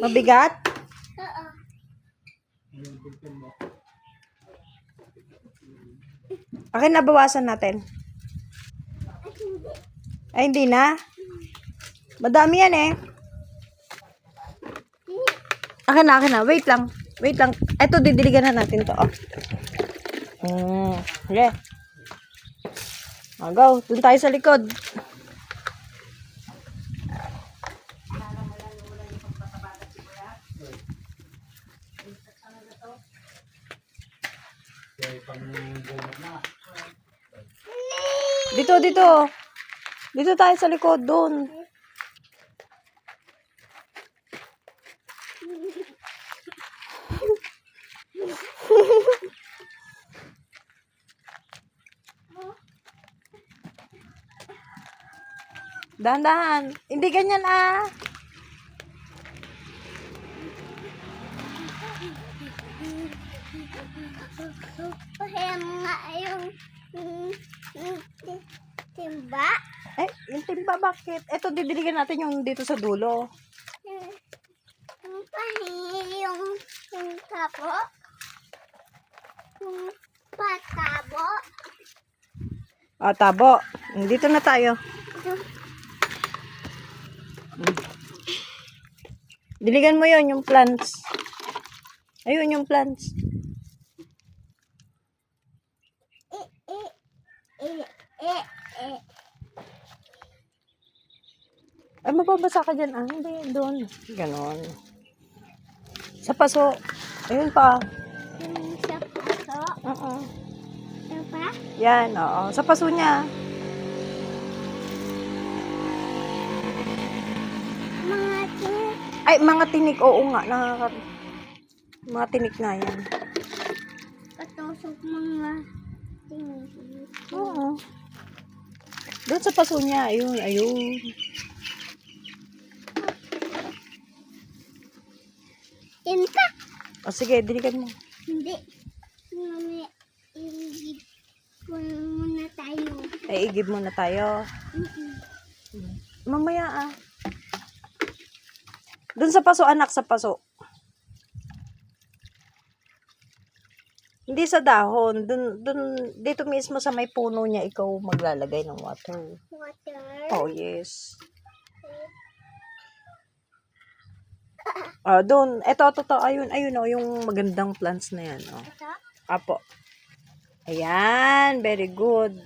Mabigat? Oo. Akin na bawasan natin. Ay, hindi na. Madami yan eh. Akin na, akin na. Wait lang. Wait lang. Ito, didiligan na natin to. Oh. Mm. Okay. Oh, go. Doon tayo sa likod. Dito, dito. Dito tayo sa likod, doon. Dahan-dahan. Hindi ganyan ah. Nga yung ti- timba. Eh, yung timba bakit? Ito, didiligan natin yung dito sa dulo. Mm, Yung pahingi yung yung. Yung patabo. Ah, tabo. Dito na tayo. Diligan mo yon yung plants. Ayun, yung plants. Eh, eh, eh, eh, eh. Ay, mababasa ka dyan. Ah, hindi, doon. Ganon. Sa paso. Ayun pa. Sa paso. Oo. Ito pa? Yan, oo. Sa paso niya. Mga tin. Ay, mga tinik. Oo nga. Nakaka... Mga tinik na yan. Patusok mga. Oo. Doon sa paso niya. Ayun, ayun. Tinta. O sige, diligan mo. Hindi. Mami, iigib muna tayo. Ay, igib muna tayo. Mamaya ah. Doon sa paso, anak, sa paso. Hindi sa dahon. Dun, dun, dito mismo sa may puno niya, ikaw maglalagay ng water. Water. Oh, yes. Ah, doon. Ito, ito. Ayun, ayun, oh, yung magandang plants na yan, oh. Ito. Apo. Ayan, very good.